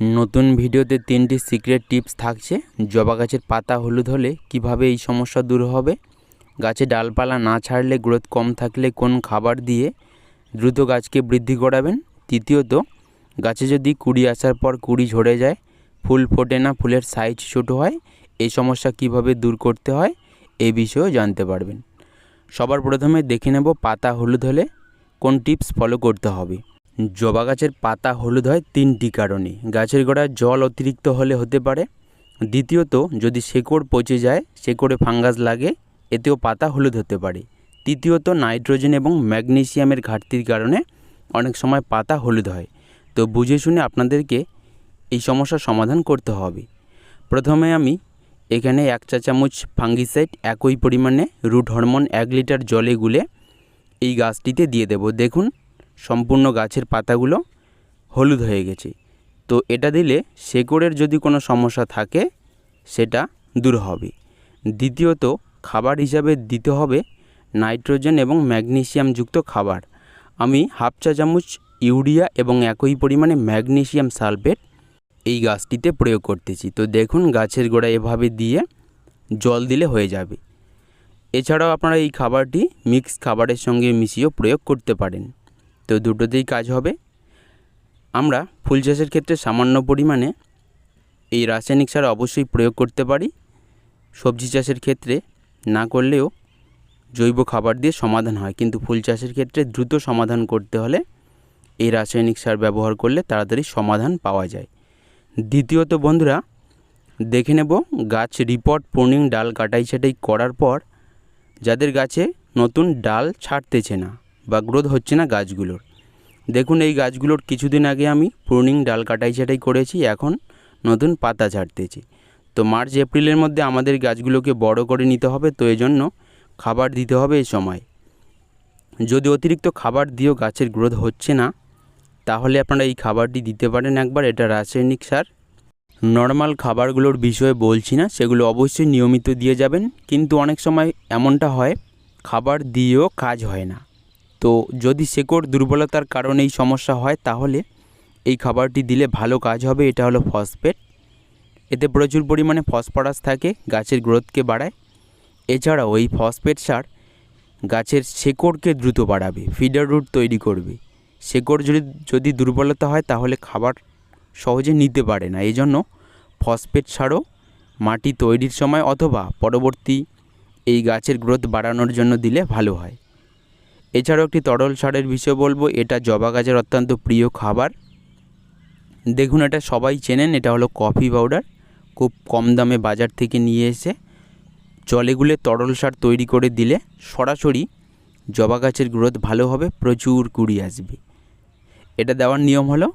নতুন ভিডিওতে তিনটি সিক্রেট টিপস থাকছে। জবা গাছের পাতা হলুদ হলে কীভাবে এই সমস্যা দূর হবে? গাছে ডালপালা না ছাড়লে গ্রোথ কম থাকলে কোন খাবার দিয়ে দ্রুত গাছকে বৃদ্ধি করাবেন? তৃতীয়ত, গাছে যদি কুড়ি আসার পর কুড়ি ঝরে যায়, ফুল ফোটে না, ফুলের সাইজ ছোটো হয় এই সমস্যা কীভাবে দূর করতে হয়? এই বিষয়েও জানতে পারবেন। সবার প্রথমে দেখে নেব পাতা হলুদ হলে কোন টিপস ফলো করতে হবে। জবা গাছের পাতা হলুদ হয় তিনটি কারণে। গাছের গোড়ায় জল অতিরিক্ত হলে হতে পারে। দ্বিতীয়ত, যদি শেকড় পচে যায়, শেকড়ে ফাঙ্গাস লাগে, এতেও পাতা হলুদ হতে পারে। তৃতীয়ত, নাইট্রোজেন এবং ম্যাগনেসিয়ামের ঘাটতির কারণে অনেক সময় পাতা হলুদ হয়। তো বুঝে শুনে আপনাদেরকে এই সমস্যার সমাধান করতে হবে। প্রথমে আমি এখানে এক চা চামচ ফাঙ্গিসাইড একই পরিমাণে রুট হরমোন এক লিটার জলে গুলে এই গাছটিতে দিয়ে দেব। দেখুন সম্পূর্ণ গাছের পাতাগুলো হলুদ হয়ে গেছে। তো এটা দিলে শেকড়ের যদি কোনো সমস্যা থাকে, সেটা দূর হবে। দ্বিতীয়ত, খাবার হিসাবে দিতে হবে নাইট্রোজেন এবং ম্যাগনেসিয়ামযুক্ত খাবার। আমি হাফ চা চামচ ইউরিয়া এবং একই পরিমাণে ম্যাগনেসিয়াম সালফেট এই গাছটিতে প্রয়োগ করতেছি। তো দেখুন, গাছের গোড়া এভাবে দিয়ে জল দিলে হয়ে যাবে। এছাড়াও আপনারা এই খাবারটি মিক্স খাবারের সঙ্গে মিশিয়েও প্রয়োগ করতে পারেন। তো দুটোতেই কাজ হবে। আমরা ফুল চাষের ক্ষেত্রে সামান্য পরিমাণে এই রাসায়নিক সার অবশ্যই প্রয়োগ করতে পারি। সবজি চাষের ক্ষেত্রে না করলেও জৈব খাবার দিয়ে সমাধান হয়। কিন্তু ফুল চাষের ক্ষেত্রে দ্রুত সমাধান করতে হলে এই রাসায়নিক সার ব্যবহার করলে তাড়াতাড়ি সমাধান পাওয়া যায়। দ্বিতীয়ত বন্ধুরা, দেখে নেব গাছ রিপোর্ট প্রুনিং ডাল কাটাই ছাটাই করার পর যাদের গাছে নতুন ডাল ছাড়তেছে না। বা গ্রোথ হচ্ছে না গাছগুলোর। দেখুন, এই গাছগুলোর কিছুদিন আগে আমি প্রুনিং ডাল কাটাই ছাটাই করেছি, এখন নতুন পাতা ছাড়তেছি। তো মার্চ, এপ্রিলের মধ্যে আমাদের গাছগুলোকে বড় করে নিতে হবে, তো এজন্য খাবার দিতে হবে এই সময়। যদি অতিরিক্ত খাবার দিয়েও গাছের গ্রোথ হচ্ছে না, তাহলে আপনারা এই খাবারটি দিতে পারেন একবার, এটা রাসায়নিক সার। নর্মাল খাবারগুলোর বিষয়ে বলছি না, সেগুলো অবশ্যই নিয়মিত দিয়ে যাবেন, কিন্তু অনেক সময় এমনটা হয়, খাবার দিয়েও কাজ হয় না। তো যদি শেকড় দুর্বলতার কারণে এই সমস্যা হয়, তাহলে এই খাবারটি দিলে ভালো কাজ হবে। এটা হলো ফসফেট। এতে প্রচুর পরিমাণে ফসফরাস থাকে, গাছের গ্রোথকে বাড়ায়। এছাড়াও এই ফসফেট সার গাছের শেকড়কে দ্রুত বাড়াবে, ফিডার রুট তৈরি করবে। শেকড় যদি যদি দুর্বলতা হয়, তাহলে খাবার সহজে নিতে পারে না। এই জন্য ফসফেট সারও মাটি তৈরির সময় অথবা পরবর্তী এই গাছের গ্রোথ বাড়ানোর জন্য দিলে ভালো হয়। এছাড়াও একটি তরল সারের বিষয়ে বলব, এটা জবা গাছের অত্যন্ত প্রিয় খাবার। দেখুন, এটা সবাই চেনেন, এটা হলো কফি পাউডার। খুব কম দামে বাজার থেকে নিয়ে এসে জলে গুলে তরল সার তৈরি করে দিলে সরাসরি জবা গাছের গ্রোথ ভালো হবে, প্রচুর কুড়ি আসবে। এটা দেওয়ার নিয়ম হলো,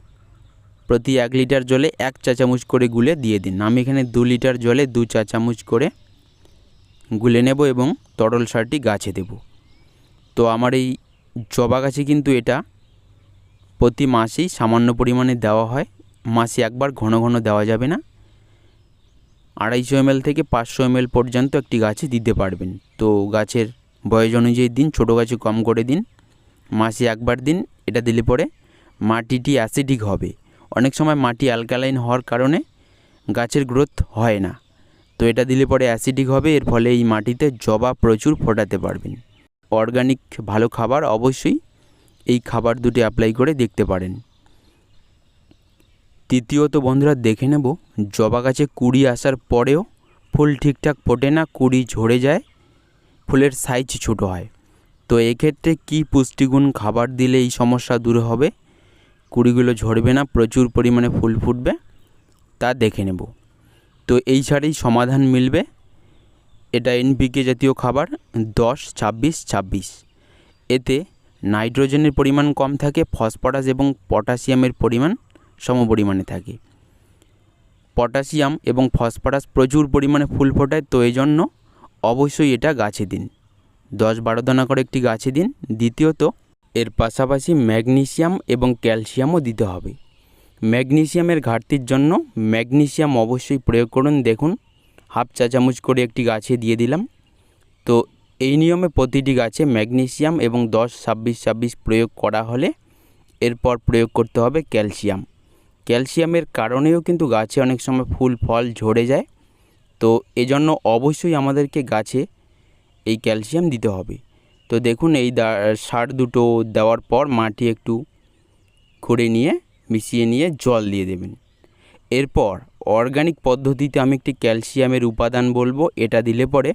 প্রতি এক লিটার জলে এক চা চামচ করে গুলে দিয়ে দিন। আমি এখানে দু লিটার জলে দু চা চামচ করে গুলে নেব এবং তরল সারটি গাছে দেব। তো আমার এই জবা গাছে কিন্তু এটা প্রতি মাসেই সামান্য পরিমাণে দেওয়া হয়। মাসে একবার ঘন ঘন দেওয়া যাবে না। আড়াইশো এমএল থেকে পাঁচশো এমএল পর্যন্ত একটি গাছে দিতে পারবেন। তো গাছের বয়স অনুযায়ী দিন, ছোটো গাছে কম করে দিন। মাসে একবার দিন, এটা দিলে পরে মাটিটি অ্যাসিডিক হবে। অনেক সময় মাটি অ্যালকালাইন হওয়ার কারণে গাছের গ্রোথ হয় না। তো এটা দিলে পরে অ্যাসিডিক হবে, এর ফলে এই মাটিতে জবা প্রচুর ফোটাতে পারবেন। অর্গানিক ভালো খাবার অবশ্যই এই খাবার দুটি অ্যাপ্লাই করে দেখতে পারেন। তৃতীয়ত বন্ধুরা দেখে নেব, জবা গাছে কুড়ি আসার পরেও ফুল ঠিকঠাক ফোটে না, কুড়ি ঝরে যায়, ফুলের সাইজ ছোটো হয়। তো এক্ষেত্রে কী পুষ্টিগুণ খাবার দিলে এই সমস্যা দূর হবে? কুড়িগুলো ঝরবে না, প্রচুর পরিমাণে ফুল ফুটবে, তা দেখে নেব। তো এই ছাড়েই সমাধান মিলবে। এটা এনপিকে জাতীয় খাবার, দশ, ছাব্বিশ ছাব্বিশ। এতে নাইট্রোজেনের পরিমাণ কম থাকে, ফসফরাস এবং পটাশিয়ামের পরিমাণ সম পরিমাণে থাকে। পটাশিয়াম এবং ফসফরাস প্রচুর পরিমাণে ফুল ফোটায়, তো এই জন্য অবশ্যই এটা গাছে দিন। দশ বারো দানা করে একটি গাছে দিন। দ্বিতীয়ত, এর পাশাপাশি ম্যাগনেসিয়াম এবং ক্যালসিয়ামও দিতে হবে। ম্যাগনেসিয়ামের ঘাটতির জন্য ম্যাগনেসিয়াম অবশ্যই প্রয়োগ করুন। দেখুন হাফ চা চামচ করে একটি গাছে দিয়ে দিলাম। তো এই নিয়মে প্রতিটি গাছে ম্যাগনেসিয়াম এবং দশ ছাব্বিশ ছাব্বিশ প্রয়োগ করা হলে এরপর প্রয়োগ করতে হবে ক্যালসিয়াম। ক্যালসিয়ামের কারণেও কিন্তু গাছে অনেক সময় ফুল, ফল ঝরে যায়। তো এজন্য অবশ্যই আমাদেরকে গাছে এই ক্যালসিয়াম দিতে হবে। তো দেখুন এই সার দুটো দেওয়ার পর মাটি একটু করে নিয়ে, মিশিয়ে নিয়ে জল দিয়ে দেবেন। এরপর অর্গানিক পদ্ধতিতে আমি একটি ক্যালসিয়ামের উপাদান বলব, এটা দিলে পরে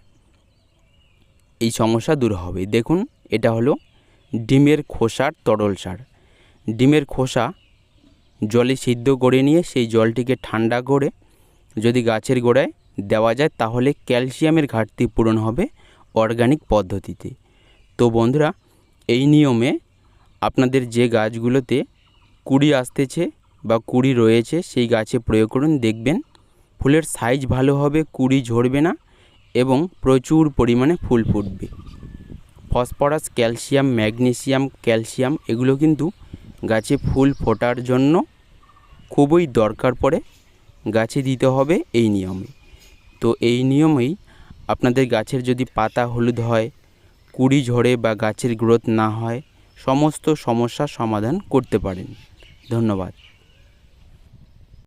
এই সমস্যা দূর হবে। দেখুন, এটা হলো ডিমের খোসার তরল সার। ডিমের খোসা জলে সিদ্ধ করে নিয়ে সেই জলটিকে ঠান্ডা করে যদি গাছের গোড়ায় দেওয়া যায়, তাহলে ক্যালসিয়ামের ঘাটতি পূরণ হবে অর্গানিক পদ্ধতিতে। তো বন্ধুরা, এই নিয়মে আপনাদের যে গাছগুলোতে কুড়ি আসতেছে বা কুড়ি রয়েছে, সেই গাছে প্রয়োগ করুন, দেখবেন ফুলের সাইজ ভালো হবে, কুড়ি ঝরবে না এবং প্রচুর পরিমাণে ফুল ফুটবে। ফসফরাস ক্যালসিয়াম ম্যাগনেসিয়াম ক্যালসিয়াম এগুলো কিন্তু গাছে ফুল ফোটার জন্য খুবই দরকার পড়ে, গাছে দিতে হবে এই নিয়মে। তো এই নিয়মেই আপনাদের গাছের যদি পাতা হলুদ হয়, কুড়ি ঝরে বা গাছের গ্রোথ না হয়, সমস্ত সমস্যার সমাধান করতে পারেন। ধন্যবাদ।